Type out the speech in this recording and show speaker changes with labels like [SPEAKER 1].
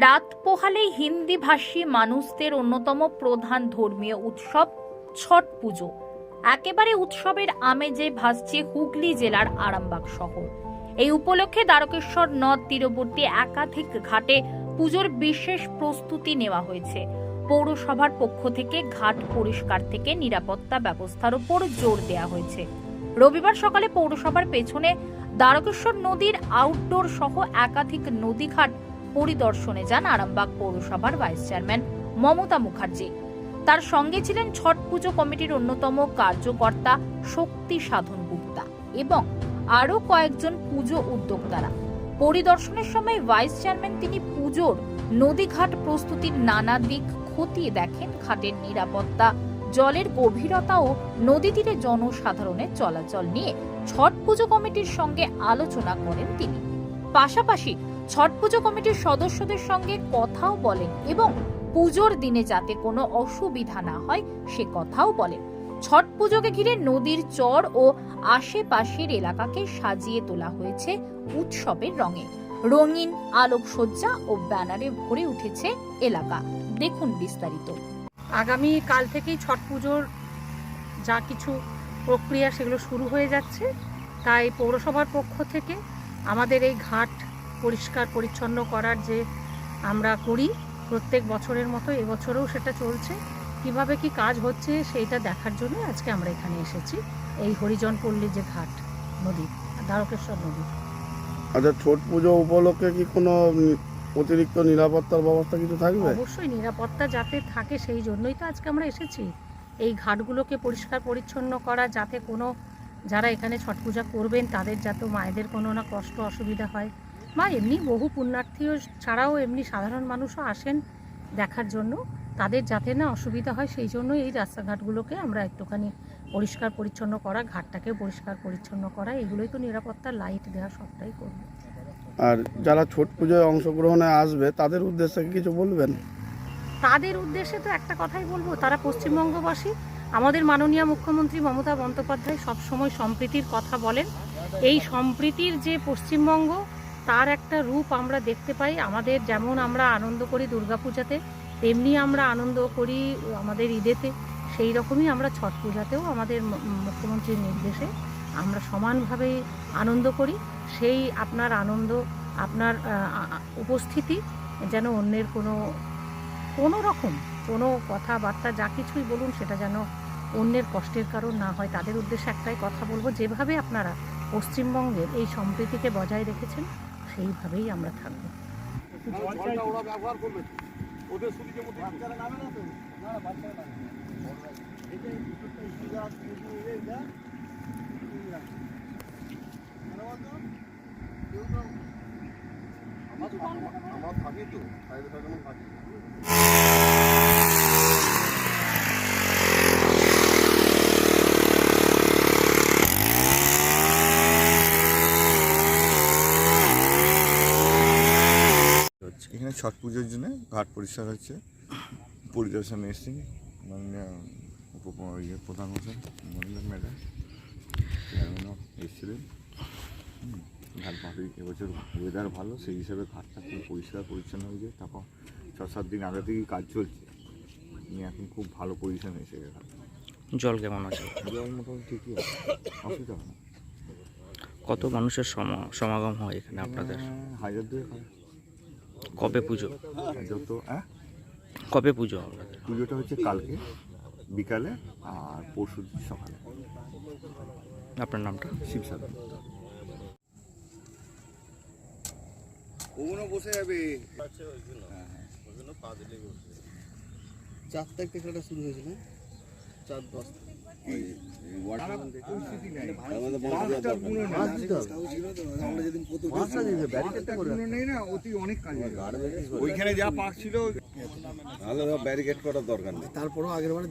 [SPEAKER 1] রাত পোহালেই হিন্দি ভাষী মানুষদের অন্যতম প্রধান ধর্মীয় উৎসব ছট পুজো। একেবারে উৎসবের আমেজে ভাসছে হুগলি জেলার আরামবাগ শহর। এই উপলক্ষে দ্বারকেশ্বর নদ তীরবর্তী একাধিক ঘাটে পুজোর বিশেষ প্রস্তুতি নেওয়া হয়েছে। পৌরসভার পক্ষ থেকে ঘাট পরিষ্কার থেকে নিরাপত্তা ব্যবস্থার উপর জোর দেওয়া হয়েছে। রবিবার সকালে পৌরসভার পেছনে দ্বারকেশ্বর নদীর আউটডোর সহ একাধিক নদীঘাট পরিদর্শনে যান আরামবাগ পৌরসভার ভাইস চেয়ারম্যান মমতা মুখার্জি। তার সঙ্গে ছিলেন ছট পুজো কমিটির অন্যতম কার্যকর্তা শক্তি সাধন গুপ্তা এবং আরও কয়েকজন পুজো উদ্যোক্তারা। পরিদর্শনের সময় ভাইস চেয়ারম্যান তিনি পুজোর নদীঘাট প্রস্তুতির নানা দিক খতিয়ে দেখেন ঘাটের নিরাপত্তা, জলের গভীরতা ও নদী তীরে জনসাধারণের চলাচল নিয়ে ছট পুজো কমিটির সঙ্গে আলোচনা করেন তিনি। পাশাপাশি ছট পুজো কমিটির সদস্যদের সঙ্গে কথাও বলেন এবং পুজোর দিনে যাতে কোনো অসুবিধা না হয়, সে কথাও বলেন। ছট পুজোকে ঘিরে নদীর চর ও আশেপাশের এলাকাকে সাজিয়ে তোলা হয়েছে উৎসবের রঙে। রঙিন আলোকসজ্জা ও ব্যানারে ভরে উঠেছে এলাকা। দেখুন বিস্তারিত।
[SPEAKER 2] আগামী কাল থেকেই ছট পুজোর যা কিছু প্রক্রিয়া সেগুলো শুরু হয়ে যাচ্ছে। তাই পৌরসভার পক্ষ থেকে আমাদের এই ঘাট পরিষ্কার পরিচ্ছন্ন করার যে আমরা করি প্রত্যেক বছরের মতো এবছরেও সেটা চলছে। কীভাবে কি কাজ হচ্ছে সেইটা দেখার জন্য আজকে আমরা এখানে এসেছি। এই হরিজন পল্লী যে ঘাট নদী দ্বারকেশ্বর নদী।
[SPEAKER 3] আচ্ছা ছট পুজো উপলক্ষে কি কোনো অতিরিক্ত নিরাপত্তার ব্যবস্থা কিছু থাকবে?
[SPEAKER 2] অবশ্যই নিরাপত্তা যাতে থাকে সেই জন্যই তো আজকে আমরা এসেছি। এই ঘাটগুলোকে পরিষ্কার পরিচ্ছন্ন করা যাতে কোনো যারা এখানে ছট পূজা করবেন তাদের যাতে মায়েদের কোনো না কষ্ট অসুবিধা হয়। বা এমনি বহু পুণ্যার্থীও ছাড়াও এমনি সাধারণ মানুষও আসেন দেখার জন্য। তাদের যাতে না অসুবিধা হয় সেই জন্য এই রাস্তাঘাটগুলোকে আমরা একটুখানি পরিষ্কার পরিচ্ছন্ন করা ঘাটটাকে পরিষ্কার পরিচ্ছন্ন করা এগুলোই তো নিরাপত্তা লাইট দেওয়া সবটাই করব।
[SPEAKER 3] আর যারা ছট পুজোয় অংশগ্রহণে আসবে তাদের উদ্দেশ্যে কিছু বলবেন?
[SPEAKER 2] তাদের উদ্দেশ্যে তো একটা কথাই বলব তারা পশ্চিমবঙ্গবাসী। আমাদের মাননীয় মুখ্যমন্ত্রী মমতা বন্দ্যোপাধ্যায় সবসময় সম্প্রীতির কথা বলেন। এই সম্প্রীতির যে পশ্চিমবঙ্গ তার একটা রূপ আমরা দেখতে পাই। আমাদের যেমন আমরা আনন্দ করি দুর্গাপূজাতে, তেমনি আমরা আনন্দ করি আমাদের ঈদেতে। সেই রকমই আমরা ছট পূজাতেও আমাদের মুখ্যমন্ত্রীর নির্দেশে আমরা সমানভাবে আনন্দ করি। সেই আপনার আনন্দ, আপনার উপস্থিতি যেন অন্যের কোনো কোনো রকম, কোনো কথাবার্তা যা কিছুই বলুন সেটা যেন অন্যের কষ্টের কারণ না হয়। তাদের উদ্দেশ্যে একটাই কথা বলব, যেভাবে আপনারা পশ্চিমবঙ্গের এই সম্প্রীতিকে বজায় রেখেছেন সেইভাবেই আমরা থাকব।
[SPEAKER 3] আমার থাকি তো থাকি।
[SPEAKER 4] হচ্ছে এখানে ছট পুজোর জন্য ঘাট পরিষ্কার হচ্ছে। পরিদর্শনে এসেছি। মাননীয় উপ ইয়ে প্রধানমন্ত্রী মহিলা ম্যাডাম চেয়ারম্যানও এসেছিলেন। ঘাট এবছর ওয়েদার ভালো সেই হিসাবে ঘাটটা খুব পরিষ্কার পরিচ্ছন্ন হয়েছে তারপর ছ সাত দিন আগে থেকেই কাজ চলছে। নিয়ে এখন খুব ভালো পজিশন এসে গেছে
[SPEAKER 5] জল কেমন আছে?
[SPEAKER 4] জল মোটামুটি ঠিকই আছে অসুবিধা হয় না।
[SPEAKER 5] কত মানুষের সমা- সমাগম হয় এখানে আপনাদের?
[SPEAKER 4] হাজার দুয়েক হয়।
[SPEAKER 5] কবে পুজো?
[SPEAKER 4] যত হ্যাঁ?
[SPEAKER 5] কবে পুজো আপনাদের
[SPEAKER 4] পুজোটা হচ্ছে কালকে বিকালে আর পরশু সকালে।
[SPEAKER 5] আপনার নামটা?
[SPEAKER 4] শিবসাগর
[SPEAKER 3] ওগুলো বসে যাবে। চার তারিখ থেকে এটা শুরু হয়েছিল চার দশ
[SPEAKER 4] ওইখানে যা পাক ছিল
[SPEAKER 3] ব্যারিকেড করার দরকার নেই। তারপরেও আগের বারে